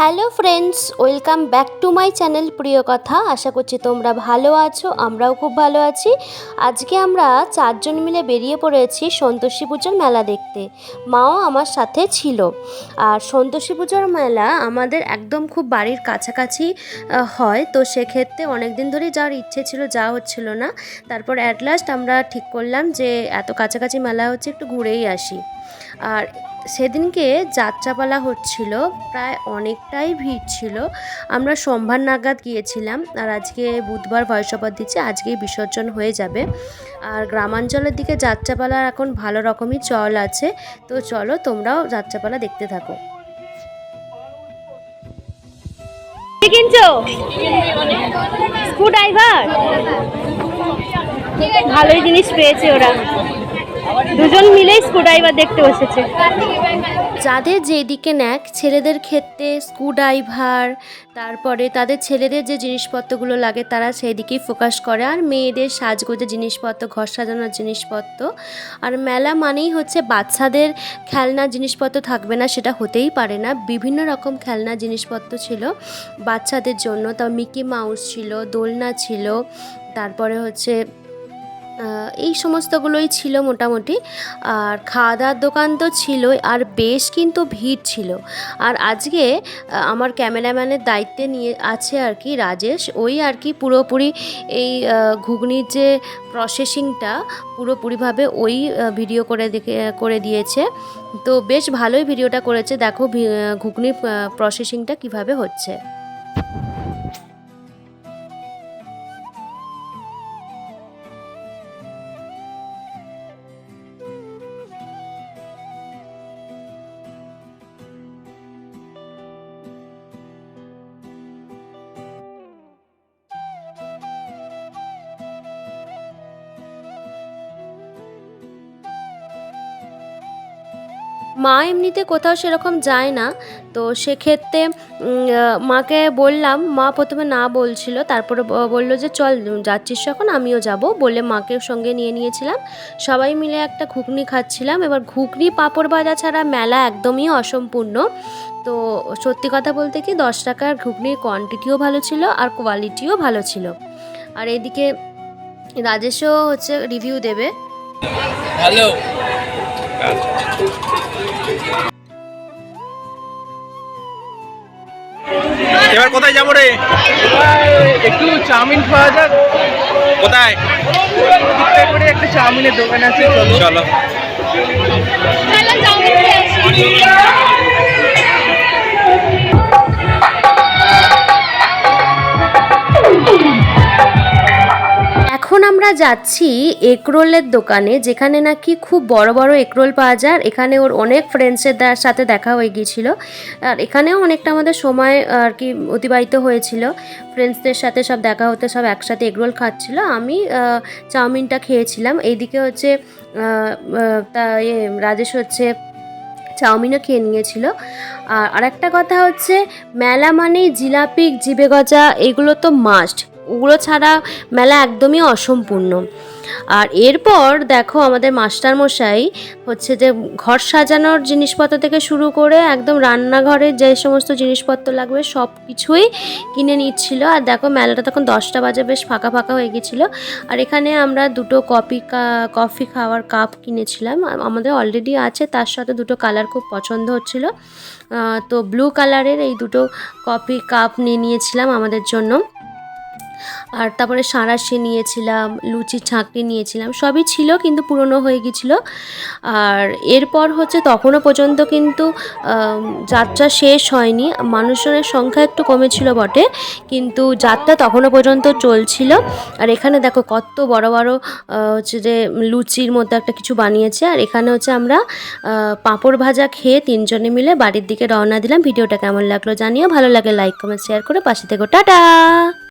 Hello friends, welcome back to my channel Priyo Kotha. আশা করছি তোমরা ভালো আছো, আমরাও খুব ভালো আছি। আজকে আমরা চারজন মিলে বেরিয়ে পড়েছি সন্তোষী পুজোর মেলা দেখতে। মাও আমার সাথে ছিল। আর সন্তোষী পুজোর মেলা আমাদের একদম খুব বাড়ির কাছাকাছি হয়। তো সেক্ষেত্রে অনেক দিন ধরেই যাওয়ার ইচ্ছে ছিল, যাওয়া হচ্ছিল না। তারপর অ্যাট লাস্ট আমরা ঠিক করলাম যে এত কাছাকাছি মেলা হচ্ছে, একটু ঘুরেই আসি। আর সেদিনকে যাত্রাপালা হচ্ছিল, প্রায় অনেকটাই ভিড় ছিল। আমরা সোমবার নাগাদ গিয়েছিলাম আর আজকে বুধবার ভয়সভা দিচ্ছে, আজকেই বিসর্জন হয়ে যাবে। আর গ্রামাঞ্চলের দিকে যাত্রাপালার এখন ভালো রকমই চল আছে। তো চলো তোমরাও যাত্রাপালা দেখতে থাকো। কিনছো? স্ক্রু ড্রাইভার ভালোই জিনিস পেয়েছে ওরা। দুজন মিলেই স্ক্রু ড্রাইভার দেখতে বসেছে। যাদের যেদিকে ন্যাক, ছেলেদের ক্ষেত্রে স্ক্রু ড্রাইভার তারপরে তাদের ছেলেদের যে জিনিসপত্রগুলো লাগে, তারা সেই দিকেই ফোকাস করে। আর মেয়েদের সাজগোজের জিনিসপত্র, ঘর সাজানোর জিনিসপত্র। আর মেলা মানেই হচ্ছে বাচ্চাদের খেলনা জিনিসপত্র থাকবে না, সেটা হতেই পারে না। বিভিন্ন রকম খেলনা জিনিসপত্র ছিল বাচ্চাদের জন্য। তাও মিকি মাউস ছিল, দোলনা ছিল, তারপরে হচ্ছে এই সমস্তগুলোই ছিল মোটামুটি। আর খাওয়া দাওয়ার দোকান তো ছিলই, আর বেশ কিন্তু ভিড় ছিল। আর আজকে আমার ক্যামেরাম্যানের দায়িত্বে নিয়ে আছে আর কি রাজেশ। ওই আর কি পুরোপুরি এই ঘুগনির যে প্রসেসিংটা পুরোপুরিভাবে ওই ভিডিও করে দেখে, করে দিয়েছে। তো বেশ ভালোই ভিডিওটা করেছে। দেখো ঘুগনির প্রসেসিংটা কীভাবে হচ্ছে। মা এমনিতে কোথাও সেরকম যায় না। তো সেক্ষেত্রে মাকে বললাম, মা প্রথমে না বলছিল, তারপরে বলল যে, চল, যাচ্ছিস যখন, আমিও যাব। বলে মাকে সঙ্গে নিয়ে নিয়েছিলাম। সবাই মিলে একটা ঘুগনি খাচ্ছিলাম। এবার ঘুগনি পাঁপড় ভাজা ছাড়া মেলা একদমই অসম্পূর্ণ। তো সত্যি কথা বলতে কি, দশ টাকার ঘুগনির কোয়ান্টিটিও ভালো ছিল আর কোয়ালিটিও ভালো ছিল। আর এদিকে রাজেশও হচ্ছে রিভিউ দেবে। হ্যালো এবার কোথায় যাব রে? একটু চাউমিন খাওয়া যাক। কোথায়? একটা চাউমিনের দোকান আছে চলো। চলো। যাচ্ছি এগরোলের দোকানে, যেখানে নাকি খুব বড় বড় এগরোল পাওয়া যায়। এখানে ওর অনেক ফ্রেন্ডসের সাথে দেখা হয়ে গিয়েছিল। আর এখানেও অনেকটা আমাদের সময়, আর কি, অতিবাহিত হয়েছিল। ফ্রেন্ডসদের সাথে সব দেখা হতে, সব একসাথে এগরোল খাচ্ছিল। আমি চাউমিনটা খেয়েছিলাম। এইদিকে হচ্ছে তা ইয়ে রাজেশ হচ্ছে চাউমিনও খেয়ে নিয়েছিল। আর আরেকটা কথা হচ্ছে, মেলা মানেই জিলাপি, জিবে গজা, এগুলো তো মাস্ট ওগুলো ছাড়া মেলা একদমই অসম্পূর্ণ। আর এরপর দেখো আমাদের মাস্টারমশাই হচ্ছে যে ঘর সাজানোর জিনিসপত্র থেকে শুরু করে একদম রান্নাঘরের যে সমস্ত জিনিসপত্র লাগবে সব কিছুই কিনে নিচ্ছিল। আর দেখো মেলাটা তখন দশটা বাজে, বেশ ফাঁকা ফাঁকা হয়ে গেছিল। আর এখানে আমরা দুটো কপি কফি খাওয়ার কাপ কিনেছিলাম। আমাদের অলরেডি আছে, তার সাথে দুটো কালার খুব পছন্দ হচ্ছিল। তো ব্লু কালারের এই দুটো কফি কাপ নিয়ে নিয়েছিলাম আমাদের জন্য। আর তারপরে সাঁড়াশি নিয়েছিলাম, লুচি ছাঁকনি নিয়েছিলাম, সবই ছিল কিন্তু পুরনো হয়ে গেছিল আর এরপর হচ্ছে তখনও পর্যন্ত কিন্তু যাত্রা শেষ হয়নি। মানুষজনের সংখ্যা একটু কমেছিল বটে, কিন্তু যাত্রা তখনও পর্যন্ত চলছিল। আর এখানে দেখো কত বড় বড় হচ্ছে যে লুচির মধ্যে একটা কিছু বানিয়েছে। আর এখানে হচ্ছে আমরা পাঁপড় ভাজা খেয়ে তিনজনে মিলে বাড়ির দিকে রওনা দিলাম। ভিডিওটা কেমন লাগল জানিও। ভালো লাগে লাইক, কমেন্ট, শেয়ার করে পাশে থেকো। টাটা!